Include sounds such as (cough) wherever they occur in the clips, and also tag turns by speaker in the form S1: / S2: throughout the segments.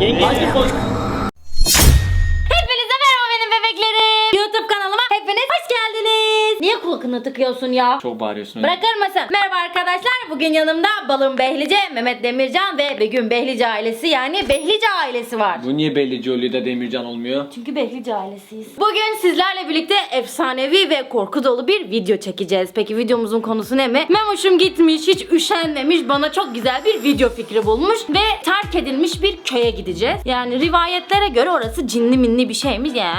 S1: şakaydı. Yenge.
S2: Ya?
S1: Çok bağırıyorsun.
S2: Bırakır mısın? Merhaba arkadaşlar. Bugün yanımda Balım Behlice, Mehmet Demircan ve Begüm Behlice ailesi yani Behlice ailesi var.
S1: Bu niye bellici oluyor da Demircan olmuyor?
S2: Çünkü Behlice ailesiyiz. Bugün sizlerle birlikte efsanevi ve korku dolu bir video çekeceğiz. Peki videomuzun konusu ne mi? Memoşum gitmiş, hiç üşenmemiş, bana çok güzel bir video fikri bulmuş ve terk edilmiş bir köye gideceğiz. Yani rivayetlere göre orası cinli minli bir şeymiş ya.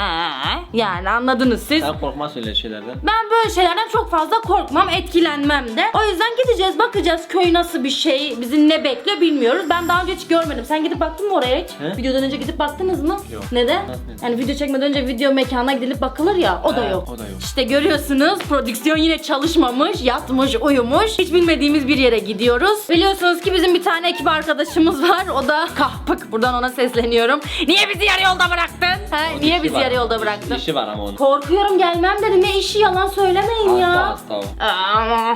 S2: Yani anladınız siz.
S1: Sen korkmaz öyle şeylerden.
S2: Ben böyle şeylerden çok fazla korkmam, etkilenmem de. O yüzden gideceğiz, bakacağız köy nasıl bir şey, bizi ne bekliyor bilmiyoruz. Ben daha önce hiç görmedim. Sen gidip baktın mı oraya hiç?
S1: He?
S2: Videodan önce gidip baktınız mı?
S1: Yok.
S2: Neden? Yani video çekmeden önce video mekana gidilip bakılır ya, o da
S1: He,
S2: yok.
S1: o da yok.
S2: İşte görüyorsunuz prodüksiyon yine çalışmamış, yatmış, uyumuş. Hiç bilmediğimiz bir yere gidiyoruz. Biliyorsunuz ki bizim bir tane ekip arkadaşımız var. O da kahpık. Buradan ona sesleniyorum. Niye bizi yarı yolda bıraktın? He, niye
S1: İşi
S2: bizi
S1: var.
S2: yarı yolda bıraktın?
S1: İşi var ama onun.
S2: Korkuyorum gelmem dedi. Ne işi yalan söylemeyin ya.
S1: hasta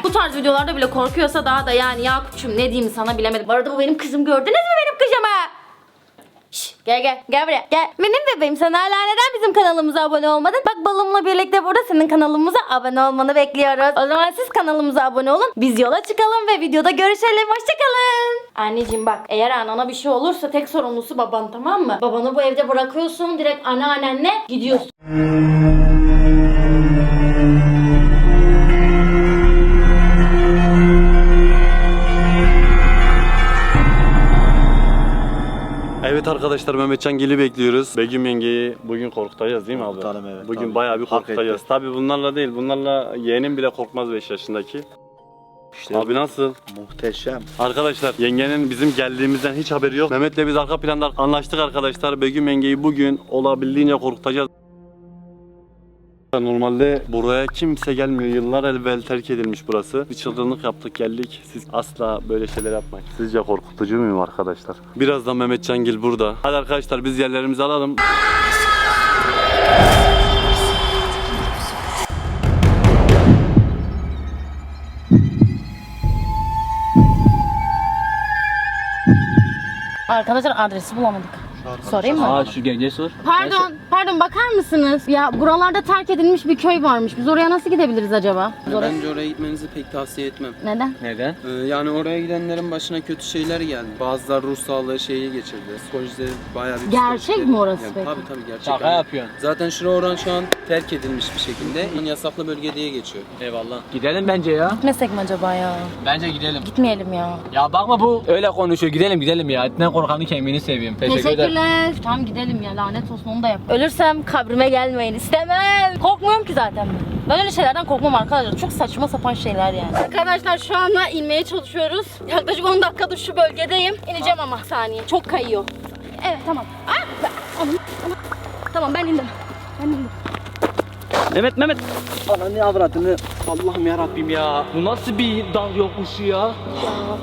S2: Bu tarz videolarda bile korkuyorsa daha da yani Yakup'cum ne diyeyim sana bilemedim. Bu arada bu benim kızım gördünüz mü benim kızımı? Şş, gel gel gel buraya gel. Benim bebeğim sen hala neden bizim kanalımıza abone olmadın? Bak balımla birlikte burada senin kanalımıza abone olmanı bekliyoruz. O zaman siz kanalımıza abone olun. Biz yola çıkalım ve videoda görüşelim. Hoşçakalın. Anneciğim bak eğer anana bir şey olursa tek sorumlusu baban tamam mı? Babanı bu evde bırakıyorsun direkt anneannenle gidiyorsun.
S3: Evet arkadaşlar Mehmetcan Gil'i bekliyoruz. Begüm yengeyi bugün korkutacağız değil mi abi?
S4: Korkutalım, evet,
S3: Bugün
S4: tabii.
S3: bayağı bir
S4: Hak
S3: korkutacağız. Tabii bunlarla değil. Bunlarla yeğenim bile korkmaz 5 yaşındaki.
S4: İşte
S3: Abi nasıl?
S4: muhteşem.
S3: Arkadaşlar yengenin bizim geldiğimizden hiç haberi yok. Mehmet'le biz arka planda anlaştık arkadaşlar. Begüm yengeyi bugün olabildiğince korkutacağız. Normalde buraya kimse gelmiyor. Yıllar evvel terk edilmiş burası. Bir çılgınlık yaptık geldik. Siz asla böyle şeyler yapmayın. Sizce korkutucu muyum arkadaşlar? Birazdan Mehmet Cangil burada. Hadi arkadaşlar biz yerlerimizi alalım.
S2: Arkadaşlar adresi bulamadık. Sorayım mı?
S1: Aa şu gence sor.
S2: Pardon, pardon bakar mısınız? Ya buralarda terk edilmiş bir köy varmış. Biz oraya nasıl gidebiliriz acaba? Biz oraya-
S5: Bence oraya gitmenizi pek tavsiye etmem.
S2: Neden?
S1: Neden?
S5: Ee, yani oraya gidenlerin başına kötü şeyler geldi. Bazıları ruh sağlığı şeyi geçirdi. Psikolojileri bayağı bir
S2: Gerçek
S5: psikolojik-
S2: mi orası
S5: Yani
S2: peki?
S5: Tabii tabii gerçek.
S1: Şaka
S5: Yani
S1: yapıyorsun.
S5: Zaten şura oran şu an terk edilmiş bir şekilde. Yani yasaklı bölge diye geçiyor.
S1: Eyvallah. Gidelim bence ya.
S2: Gitmesek mi acaba ya?
S1: Bence gidelim.
S2: Gitmeyelim ya.
S1: Ya bakma bu öyle konuşuyor. Gidelim gidelim ya. Etinden korkanın kemiğini seveyim.
S2: Teşekkürler. Tamam gidelim ya lanet olsun onu da yap. Ölürsem kabrime gelmeyin istemem. Korkmuyorum ki zaten ben. Ben öyle şeylerden korkmam arkadaşlar. Çok saçma sapan şeyler yani. Arkadaşlar şu anda inmeye çalışıyoruz. Yaklaşık 10 dakikadır şu bölgedeyim. İneceğim ama saniye. Çok kayıyor. Evet tamam. Ah. Tamam ben indim. Ben indim.
S1: Mehmet Mehmet. Ana ne avradını. Allah'ım ya Rabbim ya. Bu nasıl bir dağ yokuşu ya?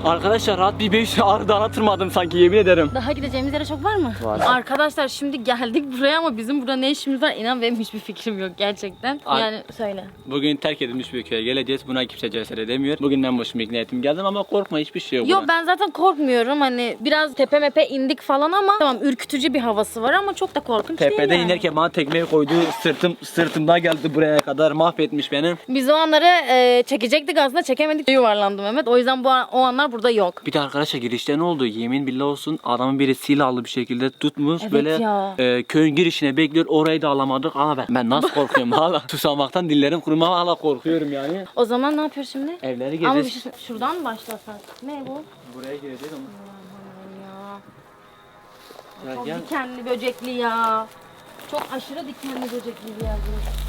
S1: Arkadaşlar rahat bir 5 ağrı dağına tırmadım sanki yemin ederim.
S2: Daha gideceğimiz yere çok var mı?
S1: Var.
S2: Arkadaşlar şimdi geldik (laughs) buraya ama bizim burada ne işimiz var? İnan benim hiçbir fikrim yok gerçekten.
S1: Ay-
S2: Yani söyle.
S1: Bugün terk edilmiş bir köye geleceğiz. Buna kimse cesaret edemiyor. Bugünden başımı ikna ettim geldim ama korkma hiçbir şey yok.
S2: Yok
S1: buna.
S2: ben zaten korkmuyorum hani biraz tepe mepe indik falan ama tamam ürkütücü bir havası var ama çok da korkunç değil
S1: Tepede
S2: yani.
S1: inerken bana tekmeyi koydu. Sırtım sırtımda geldi buraya kadar mahvetmiş beni.
S2: Biz o anları e, çekecektik aslında çekemedik yuvarlandı Mehmet o yüzden bu an- o anlar burada yok.
S1: Bir de arkadaşlar girişte ne oldu? Yemin billah olsun adamın biri silahlı bir şekilde tutmuş
S2: Evet
S1: böyle
S2: ya.
S1: e, köyün girişine bekliyor. Orayı da alamadık ama ben, ben nasıl korkuyorum (laughs) hala. Susamaktan dillerim kuruma hala korkuyorum yani.
S2: O zaman ne yapıyoruz şimdi?
S1: Evleri
S2: Ama bir
S1: gezeceğiz.
S2: şey, şuradan mı başlasak? Ne bu?
S1: Buraya gireceğiz ama.
S2: Ya.
S1: Ya
S2: Çok
S1: gel.
S2: dikenli böcekli ya. Çok aşırı dikenli böcekli bir yer burası.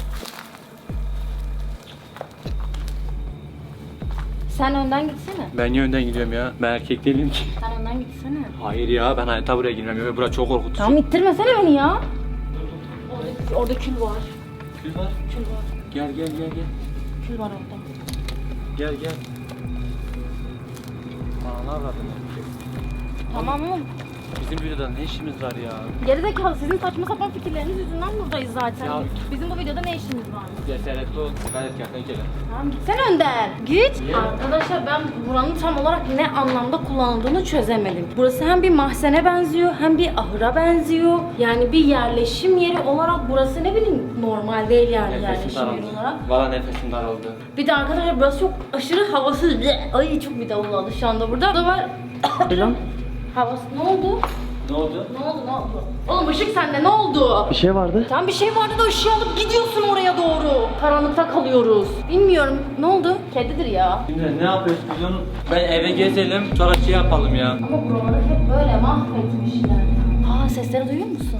S2: Sen önden gitsene.
S1: Ben niye önden gidiyorum ya? Ben erkek değilim ki.
S2: Sen önden gitsene.
S1: Hayır ya ben hayatta buraya girmem. ya. Burası çok korkutucu.
S2: Tamam ittirmesene beni ya. Orada, orada kül var.
S1: Kül var.
S2: Kül var.
S1: Gel gel gel gel.
S2: Kül var orada.
S1: Gel gel. Ananı avradım.
S2: Tamam mı?
S1: Bizim videoda ne işimiz var ya?
S2: Gerizekalı sizin saçma sapan fikirleriniz yüzünden buradayız zaten.
S1: Ya-
S2: Bizim bu videoda ne işimiz var?
S1: Cesaretli ol. Gayet kertenkele.
S2: Tamam gitsene önden. Git. Arkadaşlar ben buranın tam olarak ne anlamda kullanıldığını çözemedim. Burası hem bir mahzene benziyor hem bir ahıra benziyor. Yani bir yerleşim yeri olarak burası ne bileyim normal değil yani yerleşim yeri olarak.
S1: Valla nefesim daraldı.
S2: Bir de arkadaşlar burası çok aşırı havasız. Ay çok bir davul aldı şu anda burada. Burada var. Havası ne oldu?
S1: Ne oldu?
S2: Ne oldu ne oldu? Oğlum ışık sende ne oldu?
S6: Bir şey vardı.
S2: Tam bir şey vardı da ışığı alıp gidiyorsun oraya doğru. Karanlıkta kalıyoruz. Bilmiyorum. Ne oldu? Kedidir ya.
S1: Şimdi ne yapıyoruz biliyorsun? Ben eve gezelim sonra şey yapalım ya.
S2: Ama buraları hep böyle mahvetmişler. Aa sesleri duyuyor musun?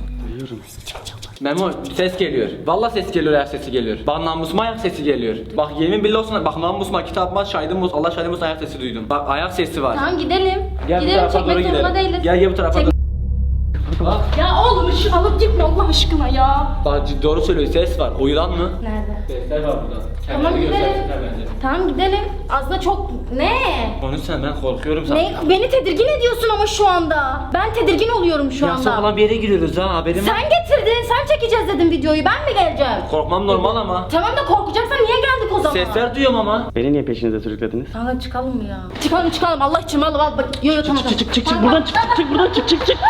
S1: Memo ses geliyor. Valla ses geliyor ayak sesi geliyor. Bak namusuma ayak sesi geliyor. Bak yemin billah olsun bak namusuma kitabıma şahidim olsun Allah şahidim olsun ayak sesi duydum. Bak ayak sesi var.
S2: Tamam gidelim.
S1: Gel bu
S2: gidelim
S1: tarafa
S2: çekmek
S1: doğru
S2: zorunda
S1: gidelim.
S2: değiliz.
S1: Gel gel bu tarafa
S2: Çek-
S1: doğru. Bak,
S2: Ya oğlum ışığı alıp gitme Allah aşkına ya.
S1: bak doğru söylüyor ses var. O yılan mı?
S2: Nerede?
S1: Sesler var burada.
S2: Tamam,
S1: Kendini
S2: gidelim.
S1: göstersinler bence.
S2: Tamam gidelim. Aslında çok... Ne?
S1: Konuş sen ben korkuyorum sen.
S2: Ne? Beni tedirgin ediyorsun ama şu anda. Ben tedirgin oluyorum şu
S1: Ya
S2: anda.
S1: sokağına bir yere giriyoruz ha haberim var.
S2: Sen getirdin, sen çekeceğiz dedim videoyu. Ben mi geleceğim?
S1: Korkmam normal ama.
S2: Tamam da korkacaksan niye geldik o zaman?
S1: Sesler duyuyorum ama.
S6: Beni niye peşinize sürüklediniz?
S2: Kanka çıkalım mı ya? Çıkalım çıkalım Allah için al al bak. Yo yo tamam.
S6: Çık çık çık çık buradan çık çık çık buradan çık çık çık. (laughs)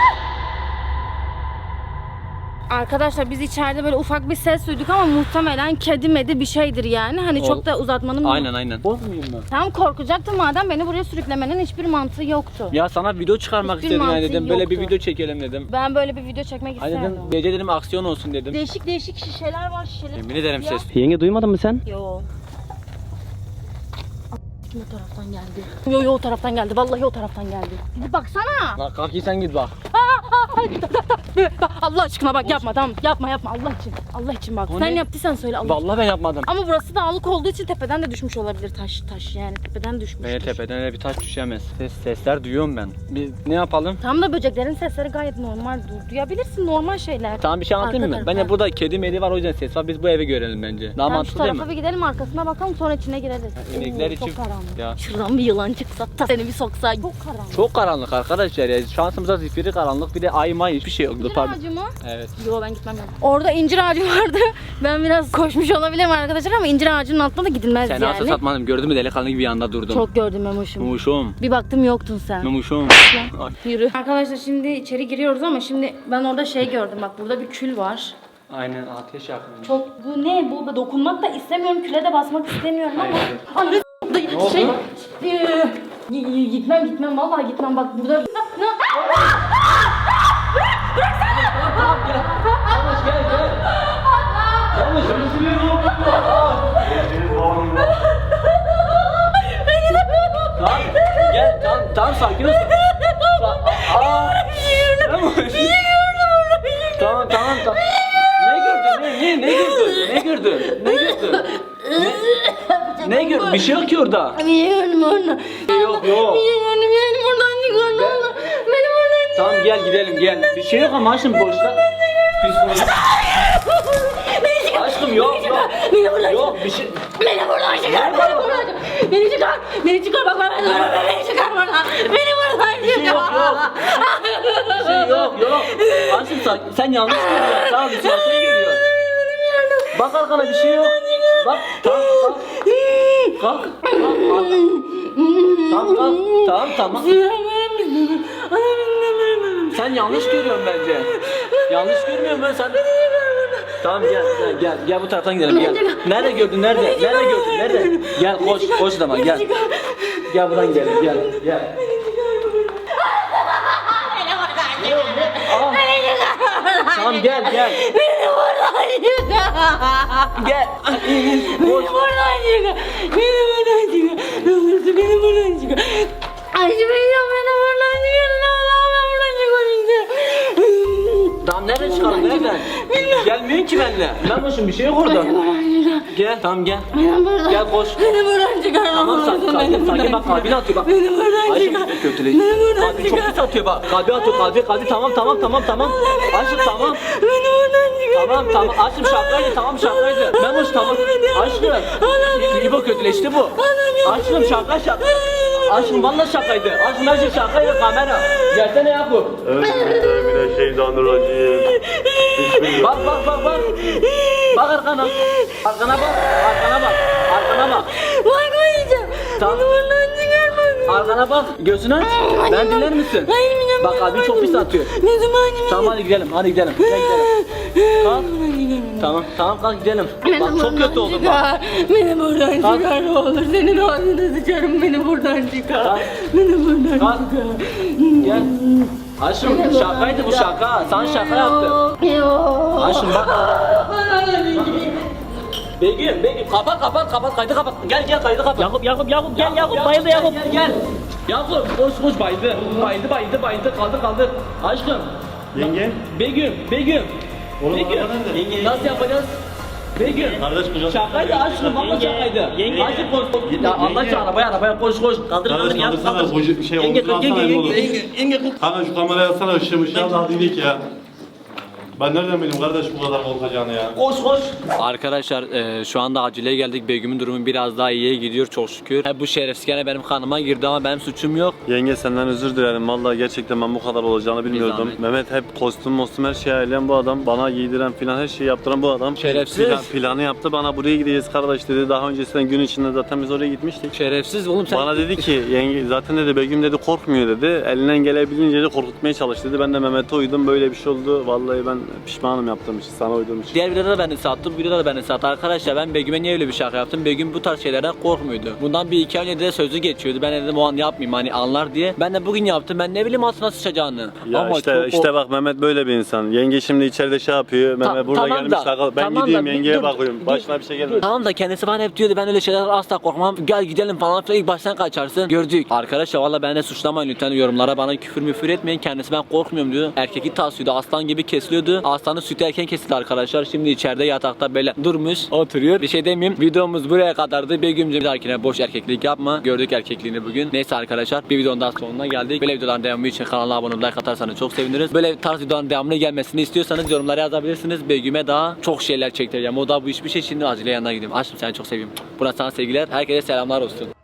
S2: Arkadaşlar biz içeride böyle ufak bir ses duyduk ama muhtemelen kedi medi bir şeydir yani. Hani çok da uzatmanın
S1: Aynen aynen. Bozmayayım mı?
S2: Tamam korkacaktım madem beni buraya sürüklemenin hiçbir mantığı yoktu.
S1: Ya sana video çıkarmak
S2: Hiçbir
S1: istedim yani
S2: mantığı
S1: dedim. Böyle bir
S2: yoktu.
S1: video çekelim dedim.
S2: Ben böyle bir video çekmek
S1: Hani
S2: isterdim.
S1: dedim gece dedim aksiyon olsun dedim.
S2: Değişik değişik şişeler var şişeler.
S1: Yemin ederim ses.
S6: Yenge duymadın mı sen?
S2: Yo. O taraftan geldi? Yo yo o taraftan geldi. Vallahi o taraftan geldi. Gidip baksana.
S1: Bak kalk sen git bak.
S2: Bak, Allah aşkına bak yapma tamam yapma yapma Allah için. Allah için bak.
S1: O
S2: Sen
S1: ne?
S2: yaptıysan söyle Allah.
S1: Vallahi ben yapmadım.
S2: Ama burası dağlık olduğu için tepeden de düşmüş olabilir taş taş yani tepeden düşmüş.
S1: Beni tepeden öyle bir taş düşemez. Ses, sesler duyuyorum ben. Bir, ne yapalım?
S2: Tam da böceklerin sesleri gayet normal. Du- Duyabilirsin normal şeyler.
S1: Tamam bir şey anlatayım
S2: Arka
S1: mı?
S2: tarafa.
S1: Bence burada kedi medi var o yüzden ses var. Biz bu eve görelim bence. Daha
S2: Tamam şu
S1: mantıklı değil
S2: tarafa
S1: mi?
S2: bir gidelim arkasına bakalım sonra içine gireriz.
S1: İnekler
S2: Oo,
S1: için.
S2: Çok karanlık.
S1: Ya.
S2: Şuradan bir yılan çıksa da seni bir soksa. Çok karanlık.
S1: Çok karanlık arkadaşlar ya. Şansımıza zifiri karanlık bir de ay may hiçbir şey yoktu.
S2: İncir
S1: Pardon.
S2: ağacı mı?
S1: Evet.
S2: Yo ben gitmem lazım. Orada incir ağacı (laughs) vardı. Ben biraz koşmuş olabilirim arkadaşlar ama incir ağacının altında da gidilmez
S1: Sen
S2: yani.
S1: asla satmadım. Gördün mü delikanlı gibi yanında durdum.
S2: Çok gördüm Memoş'um.
S1: Mumuşum.
S2: Bir baktım yoktun sen.
S1: Mumuşum. Ay.
S2: Yürü. Arkadaşlar şimdi içeri giriyoruz ama şimdi ben orada şey gördüm bak burada bir kül var.
S1: Aynen ateş yakmış.
S2: Çok bu ne bu dokunmak da istemiyorum küle de basmak istemiyorum ama
S1: Hayır.
S2: anne
S1: oldu?
S2: şey Ee, gi- gitmem gitmem vallahi gitmem bak burada ne
S1: Yavaş ki orada.
S2: Benim oradan.
S1: Yok yok.
S2: Benim benim oradan çıkar ne olur. Benim oradan
S1: Tamam gel gidelim gel. Bir şey yok ama aşkım boşta. Psikolojik. Aşkım yok yok.
S2: Beni buradan
S1: Yok bir şey.
S2: Beni buradan çıkar. Beni buradan çıkar. Beni çıkar. Beni çıkar bak bak, beni çıkar buradan. Beni buradan
S1: Bir şey yok yok. Bir şey yok yok. Aşkım sen, sen yanlış görüyorsun. Tamam bir şey seni görüyor. Bak arkana bir şey yok. Bak tamam kalk. Kalk. Kalk. Tamam kalk. Tamam tamam. Sen yanlış görüyorsun bence. Yanlış görmüyorum ben sen. Tamam gel gel gel gel bu taraftan gidelim gel. Nerede gördün nerede? Nerede gördün nerede? Gel koş koş zaman gel. Gel buradan gel gel gel. Tamam gel gel.
S2: Beni buradan çıkar.
S1: Gel.
S2: Beni buradan çıkar. Beni buradan çıkar. Ne olursa beni buradan çıkar. Ay beni
S1: nereden çıkalım nereden? Gelmiyorsun ki benimle. Ben başım bir şey yok orada. Gel tamam gel.
S2: Beni buradan
S1: Gel koş.
S2: Beni buradan çıkar.
S1: Tamam sakin sakin sakin bak kalbini atıyor bak.
S2: Beni buradan
S1: Aşkım
S2: çıkar.
S1: kötüleşti.
S2: Beni buradan
S1: Kalbi çok pis atıyor bak. Kalbi atıyor kalbi kalbi tamam tamam tamam tamam. Aşkım tamam.
S2: Beni buradan çıkar.
S1: Tamam tamam aşkım şakaydı tamam şakaydı. Ben boş tamam. Aşkım. İbo kötüleşti bu. Aşkım şaka şaka.
S2: Aşkım valla şakaydı. Aşkım her şey şakaydı kamera. Gelsene Yakup.
S3: Euzubillahimineşşeytanirracim.
S2: Bak bak bak bak. Bak arkana. Arkana bak. Arkana bak. Arkana bak.
S7: Bakmayacağım.
S2: Tamam.
S7: Buradan çıkarma.
S2: Arkana bak. Gözünü aç. Ben dinler misin?
S7: Hayır benim
S2: Bak abi çok pis atıyor.
S7: Ne zaman
S2: Tamam hadi gidelim. Hadi gidelim. Gel gidelim. Kalk. Tamam tamam kalk gidelim. Bak çok kötü oldu bak.
S7: Beni buradan çıkar ne olur. Senin ağzını sıçarım beni buradan çıkar. Beni buradan çıkar.
S2: Gel. Aşkım şakaydı bu şaka. Sana şaka yaptım.
S7: Yok.
S2: Aşkım bak. Begüm, Begüm kapat kapat kapat kaydı kapat. Gel gel kaydı kapat.
S1: Yakup Yakup Yakup gel Yakup bayıldı
S2: gel,
S1: Yakup.
S2: Gel gel. Yakup koş koş bayıldı. Bayıldı bayıldı bayıldı kaldı kaldı. Aşkım.
S3: Yenge.
S2: Begüm, Begüm.
S3: Oğlum,
S2: Begüm.
S3: nerede?
S2: Nasıl yapacağız? Begüm.
S3: Kardeş kucak.
S2: Şakaydı aşkım valla
S1: Yenge,
S2: şakaydı.
S1: yenge.
S2: Aşkım koş. koş. Ya Allah için arabaya arabaya koş koş. Kaldır kaldır
S3: Kardeş
S2: yap.
S3: kaldırsana
S2: kaldır.
S3: koca- şey
S2: Yenge
S3: omzuna
S2: yenge
S3: alsana
S2: yenge
S3: oğlum.
S2: yenge yenge koş.
S3: Kanka şu kameraya ışığım ışığı al da hadi ya. Ben nereden bileyim kardeş bu kadar korkacağını ya.
S2: Koş koş.
S1: Arkadaşlar e, şu anda acileye geldik. Begüm'ün durumu biraz daha iyiye gidiyor çok şükür. E, bu şerefsiz gene benim kanıma girdi ama benim suçum yok.
S3: Yenge senden özür dilerim. Vallahi gerçekten ben bu kadar olacağını bilmiyordum.
S1: zahmet.
S3: Mehmet hep kostüm mostüm her şeyi ayarlayan bu adam. Bana giydiren filan her şeyi yaptıran bu adam.
S1: Şerefsiz.
S3: Plan- planı yaptı. Bana buraya gideceğiz kardeş dedi. Daha öncesinden gün içinde zaten biz oraya gitmiştik.
S1: Şerefsiz oğlum sen.
S3: Bana dedi ki yenge zaten dedi Begüm dedi korkmuyor dedi. Elinden gelebilince de korkutmaya çalış dedi. Ben de Mehmet'e uydum. Böyle bir şey oldu. Vallahi ben pişmanım yaptığım için. Sana uyduğum için.
S1: Diğer videoda da beni sattım, videoda da beni sattı. Arkadaşlar ben Begüm'e niye öyle bir şaka yaptım? Begüm bu tarz şeylerden korkmuyordu. Bundan bir iki ay önce de sözü geçiyordu. Ben dedim o an yapmayayım hani anlar diye. Ben de bugün yaptım. Ben ne bileyim altına sıçacağını.
S3: Ya
S1: Ama
S3: işte
S1: çok
S3: işte bak Mehmet böyle bir insan. Yenge şimdi içeride şey yapıyor. Mehmet burada
S1: tamam
S3: gelmiş
S1: da-.
S3: Ben
S1: tamam
S3: gideyim
S1: da-
S3: yengeye
S1: dur,
S3: bakıyorum.
S1: dur,
S3: Başına bir şey gelmesin.
S1: Tamam da kendisi bana hep diyordu ben öyle şeyler asla korkmam. Gel gidelim falan filan ilk baştan kaçarsın. Gördük. Arkadaşlar valla beni suçlamayın lütfen yorumlara bana küfür müfür etmeyin. Kendisi ben korkmuyorum diyor. Erkeki tasıyordu. Aslan gibi kesiliyordu. Aslanın sütü erken kesildi arkadaşlar. Şimdi içeride yatakta böyle durmuş oturuyor. Bir şey demeyeyim. Videomuz buraya kadardı. Begüm'cüm bir dahakine boş erkeklik yapma. Gördük erkekliğini bugün. Neyse arkadaşlar bir videonun daha sonuna geldik. Böyle videoların devamı için kanala abone olup like atarsanız çok seviniriz. Böyle tarz videoların devamını gelmesini istiyorsanız yorumlara yazabilirsiniz. Begüm'e daha çok şeyler çektireceğim. O da bu hiçbir şey şimdi acile yanına gideyim. Aşkım seni çok seviyorum. Buna sana sevgiler. Herkese selamlar olsun.